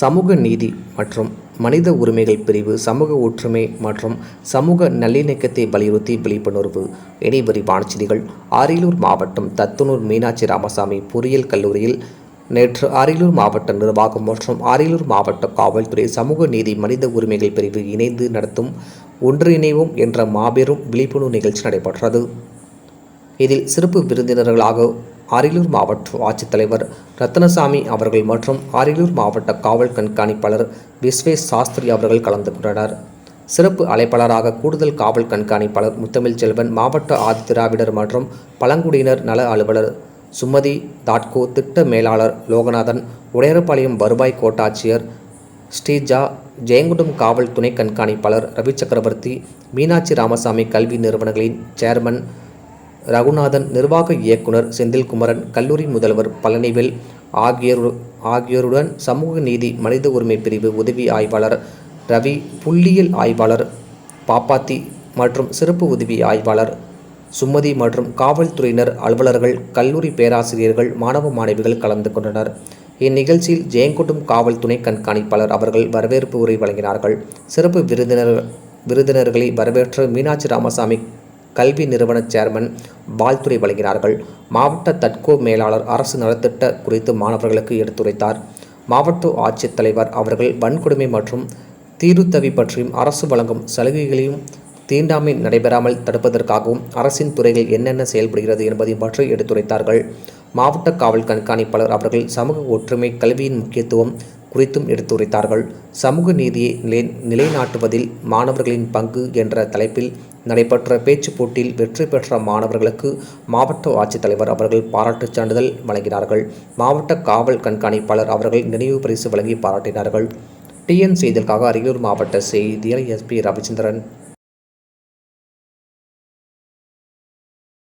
சமூக நீதி மற்றும் மனித உரிமைகள் பிரிவு சமூக ஒற்றுமை மற்றும் சமூக நல்லிணக்கத்தை வலியுறுத்தி விழிப்புணர்வு இணை விரிவான செய்திகள். அரியலூர் மாவட்டம் தத்துனூர் மீனாட்சி ராமசாமி பொறியியல் கல்லூரியில் நேற்று அரியலூர் மாவட்ட நிர்வாகம் மற்றும் அரியலூர் மாவட்ட காவல்துறை சமூக நீதி மனித உரிமைகள் பிரிவு இணைந்து நடத்தும் ஒன்றிணைவோம் என்ற மாபெரும் விழிப்புணர்வு நிகழ்ச்சி நடைபெற்றது. இதில் சிறப்பு விருந்தினர்களாக அரியலூர் மாவட்ட ஆட்சித்தலைவர் ரத்னசாமி அவர்கள் மற்றும் அரியலூர் மாவட்ட காவல் கண்காணிப்பாளர் விஸ்வேஷ் சாஸ்திரி அவர்கள் கலந்து கொண்டனர். சிறப்பு அழைப்பாளராக கூடுதல் காவல் கண்காணிப்பாளர் முத்தமிழ் செல்வன் மாவட்ட ஆதிதிராவிடர் மற்றும் பழங்குடியினர் நல அலுவலர் சுமதி தாட்கோ திட்ட மேலாளர் லோகநாதன் உடையரப்பாளையம் வருவாய் கோட்டாட்சியர் ஸ்ரீஜா ஜெயங்குண்டம் காவல் துணை கண்காணிப்பாளர் ரவி சக்கரவர்த்தி மீனாட்சி ராமசாமி கல்வி நிறுவனங்களின் சேர்மன் ரகுநாதன் நிர்வாக இயக்குனர் செந்தில்குமரன் கல்லூரி முதல்வர் பழனிவேல் ஆகியோரு ஆகியோருடன் சமூக நீதி மனித உரிமை பிரிவு உதவி ஆய்வாளர் ரவி புள்ளியியல் ஆய்வாளர் பாப்பாத்தி மற்றும் சிறப்பு உதவி ஆய்வாளர் சுமதி மற்றும் காவல்துறையினர் அலுவலர்கள் கல்லூரி பேராசிரியர்கள் மாணவ மாணவிகள் கலந்து கொண்டனர். இந்நிகழ்ச்சியில் ஜெயங்கொட்டும் காவல் துணை கண்காணிப்பாளர் அவர்கள் வரவேற்பு உரை வழங்கினார்கள். சிறப்பு விருந்தினர் விருந்தினர்களை வரவேற்ற மீனாட்சி ராமசாமி கல்வி நிறுவன சேர்மன் பால்துறை வழங்கினார்கள். மாவட்ட தட்கோ மேலாளர் அரசு நலத்திட்ட குறித்து மாணவர்களுக்கு எடுத்துரைத்தார். மாவட்ட ஆட்சித்தலைவர் அவர்கள் வன்கொடுமை மற்றும் தீருத்தவி பற்றியும் அரசு வழங்கும் சலுகைகளையும் தீண்டாமை நடைபெறாமல் தடுப்பதற்காகவும் அரசின் துறைகள் என்னென்ன செயல்படுகிறது என்பதையும் பற்றி எடுத்துரைத்தார்கள். மாவட்ட காவல் கண்காணிப்பாளர் அவர்கள் சமூக ஒற்றுமை கல்வியின் முக்கியத்துவம் குறித்தும் எடுத்துரைத்தார்கள். சமூக நீதியை நிலை நிலைநாட்டுவதில் மாணவர்களின் பங்கு என்ற தலைப்பில் நடைபெற்ற பேச்சுப் போட்டியில் வெற்றி பெற்ற மாணவர்களுக்கு மாவட்ட ஆட்சித்தலைவர் அவர்கள் பாராட்டுச் சான்றிதழ் வழங்கினார்கள். மாவட்ட காவல் கண்காணிப்பாளர் அவர்கள் நினைவு பரிசு வழங்கி பாராட்டினார்கள். டிஎன் செய்திகளுக்காக அரியலூர் மாவட்ட செய்தியாளர் எஸ்பி ரவிச்சந்திரன்.